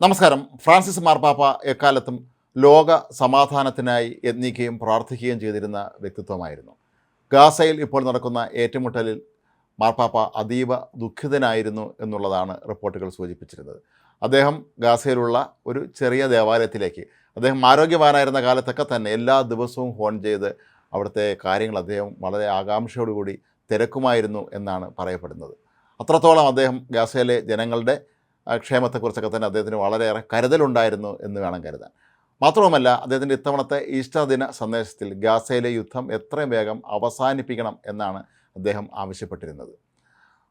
നമസ്കാരം. ഫ്രാൻസിസ് മാർപ്പാപ്പ എക്കാലത്തും ലോക സമാധാനത്തിനായി യത്നിക്കുകയും പ്രാർത്ഥിക്കുകയും ചെയ്തിരുന്ന വ്യക്തിത്വമായിരുന്നു. ഗാസയിൽ ഇപ്പോൾ നടക്കുന്ന ഏറ്റുമുട്ടലിൽ മാർപ്പാപ്പ അതീവ ദുഃഖിതനായിരുന്നു എന്നുള്ളതാണ് റിപ്പോർട്ടുകൾ സൂചിപ്പിച്ചിരുന്നത്. അദ്ദേഹം ഗാസയിലുള്ള ഒരു ചെറിയ ദേവാലയത്തിലേക്ക് അദ്ദേഹം ആരോഗ്യവാനായിരുന്ന കാലത്തൊക്കെ തന്നെ എല്ലാ ദിവസവും ഫോൺ ചെയ്ത് അവിടുത്തെ കാര്യങ്ങൾ അദ്ദേഹം വളരെ ആകാംക്ഷയോടുകൂടി തിരക്കുമായിരുന്നു എന്നാണ് പറയപ്പെടുന്നത്. അത്രത്തോളം അദ്ദേഹം ഗാസയിലെ ജനങ്ങളുടെ ക്ഷേമത്തെക്കുറിച്ചൊക്കെ തന്നെ അദ്ദേഹത്തിന് വളരെയേറെ കരുതലുണ്ടായിരുന്നു എന്ന് വേണം കരുതാൻ. മാത്രവുമല്ല അദ്ദേഹത്തിന്റെ ഇത്തവണത്തെ ഈസ്റ്റർ ദിന സന്ദേശത്തിൽ ഗാസയിലെ യുദ്ധം എത്രയും വേഗം അവസാനിപ്പിക്കണം എന്നാണ് അദ്ദേഹം ആവശ്യപ്പെട്ടിരുന്നത്.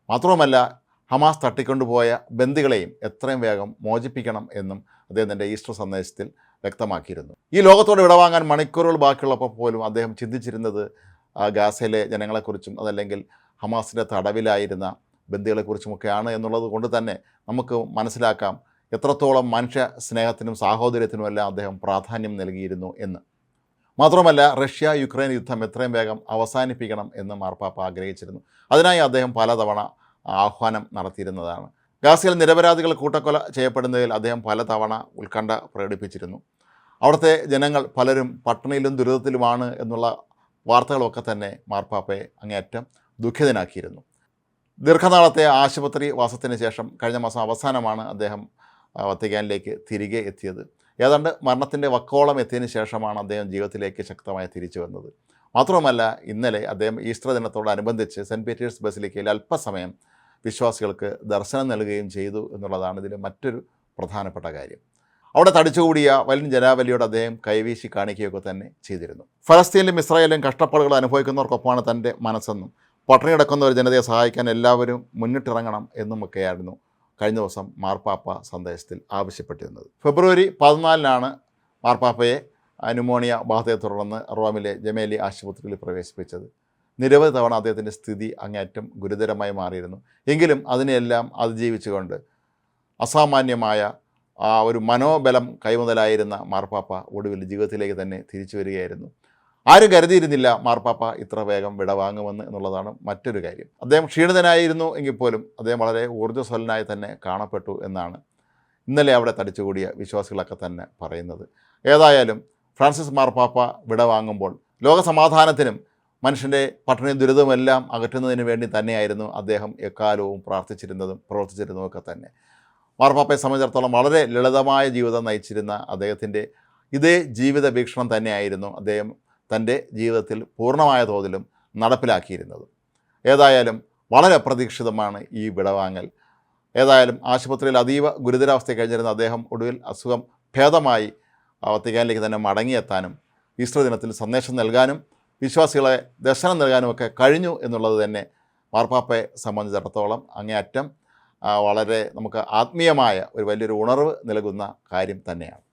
മാത്രവുമല്ല ഹമാസ് തട്ടിക്കൊണ്ടുപോയ ബന്ദികളെയും എത്രയും വേഗം മോചിപ്പിക്കണം എന്നും അദ്ദേഹത്തിന്റെ തന്റെ ഈസ്റ്റർ സന്ദേശത്തിൽ വ്യക്തമാക്കിയിരുന്നു. ഈ ലോകത്തോട് വിടവാങ്ങാൻ മണിക്കൂറുകൾ ബാക്കിയുള്ളപ്പോൾ പോലും അദ്ദേഹം ചിന്തിച്ചിരുന്നത് ഗാസയിലെ ജനങ്ങളെക്കുറിച്ചും അതല്ലെങ്കിൽ ഹമാസിന്റെ തടവിലായിരുന്ന ബന്ദികളെക്കുറിച്ചുമൊക്കെയാണ് എന്നുള്ളത് കൊണ്ട് തന്നെ നമുക്ക് മനസ്സിലാക്കാം എത്രത്തോളം മനുഷ്യ സ്നേഹത്തിനും സാഹോദര്യത്തിനും എല്ലാം അദ്ദേഹം പ്രാധാന്യം നൽകിയിരുന്നു എന്ന്. മാത്രമല്ല റഷ്യ യുക്രൈൻ യുദ്ധം എത്രയും വേഗം അവസാനിപ്പിക്കണം എന്ന് മാർപ്പാപ്പ ആഗ്രഹിച്ചിരുന്നു. അതിനായി അദ്ദേഹം പലതവണ ആഹ്വാനം നടത്തിയിരുന്നതാണ്. ഗാസയിൽ നിരപരാധികൾ കൂട്ടക്കൊല ചെയ്യപ്പെടുന്നതിൽ അദ്ദേഹം പലതവണ ഉത്കണ്ഠ പ്രകടിപ്പിച്ചിരുന്നു. അവിടുത്തെ ജനങ്ങൾ പലരും പട്ടിണിയിലും ദുരിതത്തിലുമാണ് എന്നുള്ള വാർത്തകളൊക്കെ തന്നെ മാർപ്പാപ്പയെ അങ്ങേയറ്റം ദുഃഖിതനാക്കിയിരുന്നു. ദീർഘനാളത്തെ ആശുപത്രി വാസത്തിന് ശേഷം കഴിഞ്ഞ മാസം അവസാനമാണ് അദ്ദേഹം വത്തിക്കാനിലേക്ക് തിരികെ എത്തിയത്. ഏതാണ്ട് മരണത്തിന്റെ വക്കോളം എത്തിയതിന് ശേഷമാണ് അദ്ദേഹം ജീവിതത്തിലേക്ക് ശക്തമായി തിരിച്ചു വന്നത്. മാത്രവുമല്ല ഇന്നലെ അദ്ദേഹം ഈസ്റ്റർ ദിനത്തോടനുബന്ധിച്ച് സെന്റ് പീറ്റേഴ്സ് ബസിലിക്കയിൽ അല്പസമയം വിശ്വാസികൾക്ക് ദർശനം നൽകുകയും ചെയ്തു എന്നുള്ളതാണ് ഇതിന്റെ മറ്റൊരു പ്രധാനപ്പെട്ട കാര്യം. അവിടെ തടിച്ചുകൂടിയ വലിയ ജനാവലിയോട് അദ്ദേഹം കൈവീശി കാണിക്കുകയൊക്കെ തന്നെ ചെയ്തിരുന്നു. ഫലസ്തീനിലും ഇസ്രായേലും കഷ്ടപ്പാടുകൾ അനുഭവിക്കുന്നവർക്കൊപ്പമാണ് തന്റെ മനസ്സെന്നും പട്ടിണി കിടക്കുന്ന ഒരു ജനതയെ സഹായിക്കാൻ എല്ലാവരും മുന്നിട്ടിറങ്ങണം എന്നുമൊക്കെയായിരുന്നു കഴിഞ്ഞ ദിവസം മാർപ്പാപ്പ സന്ദേശത്തിൽ ആവശ്യപ്പെട്ടിരുന്നത്. ഫെബ്രുവരി പതിനാലിനാണ് മാർപ്പാപ്പയെ ന്യൂമോണിയ ബാധയെ തുടർന്ന് റോമിലെ ജമേലി ആശുപത്രിയിൽ പ്രവേശിപ്പിച്ചത്. നിരവധി തവണ അദ്ദേഹത്തിന്റെ സ്ഥിതി അങ്ങേറ്റം ഗുരുതരമായി മാറിയിരുന്നു. എങ്കിലും അതിനെയെല്ലാം അതിജീവിച്ചുകൊണ്ട് അസാമാന്യമായ ആ ഒരു മനോബലം കൈമുതലായിരുന്ന മാർപ്പാപ്പ ഒടുവിൽ ജീവിതത്തിലേക്ക് തന്നെ തിരിച്ചു വരികയായിരുന്നു. ആരും കരുതിയിരുന്നില്ല മാർപ്പാപ്പ ഇത്ര വേഗം വിടവാങ്ങുമെന്ന് എന്നുള്ളതാണ് മറ്റൊരു കാര്യം. അദ്ദേഹം ക്ഷീണിതനായിരുന്നു എങ്കിൽ പോലും അദ്ദേഹം വളരെ ഊർജസ്വലനായി തന്നെ കാണപ്പെട്ടു എന്നാണ് ഇന്നലെ അവിടെ തടിച്ചുകൂടിയ വിശ്വാസികളൊക്കെ തന്നെ പറയുന്നത്. ഏതായാലും ഫ്രാൻസിസ് മാർപ്പാപ്പ വിടവാങ്ങുമ്പോൾ ലോകസമാധാനത്തിനും മനുഷ്യന്റെ പട്ടിണി ദുരിതമെല്ലാം അകറ്റുന്നതിന് വേണ്ടി തന്നെയായിരുന്നു അദ്ദേഹം എക്കാലവും പ്രാർത്ഥിച്ചിരുന്നതും പ്രവർത്തിച്ചിരുന്നതും ഒക്കെ തന്നെ. മാർപ്പാപ്പയെ സംബന്ധിച്ചിടത്തോളം വളരെ ലളിതമായ ജീവിതം നയിച്ചിരുന്ന അദ്ദേഹത്തിന്റെ ഇതേ ജീവിത വീക്ഷണം തന്നെയായിരുന്നു അദ്ദേഹം തന്റെ ജീവിതത്തിൽ പൂർണമായ തോതിലും നടപ്പിലാക്കിയിരുന്നത്. ഏതായാലും വളരെ അപ്രതീക്ഷിതമാണ് ഈ വിടവാങ്ങൽ. ഏതായാലും ആശുപത്രിയിൽ അതീവ ഗുരുതരാവസ്ഥ കഴിഞ്ഞിരുന്ന അദ്ദേഹം ഒടുവിൽ അസുഖം ഭേദമായി വത്തിക്കാനിലേക്ക് തന്നെ മടങ്ങിയെത്താനും ഈസ്റ്റർ ദിനത്തിൽ സന്ദേശം നൽകാനും വിശ്വാസികളെ ദർശനം നൽകാനുമൊക്കെ കഴിഞ്ഞു എന്നുള്ളത് തന്നെ മാർപ്പാപ്പയെ സംബന്ധിച്ചിടത്തോളം അങ്ങേയറ്റം വളരെ നമുക്ക് ആത്മീയമായ ഒരു വലിയൊരു ഉണർവ് നൽകുന്ന കാര്യം തന്നെയാണ്.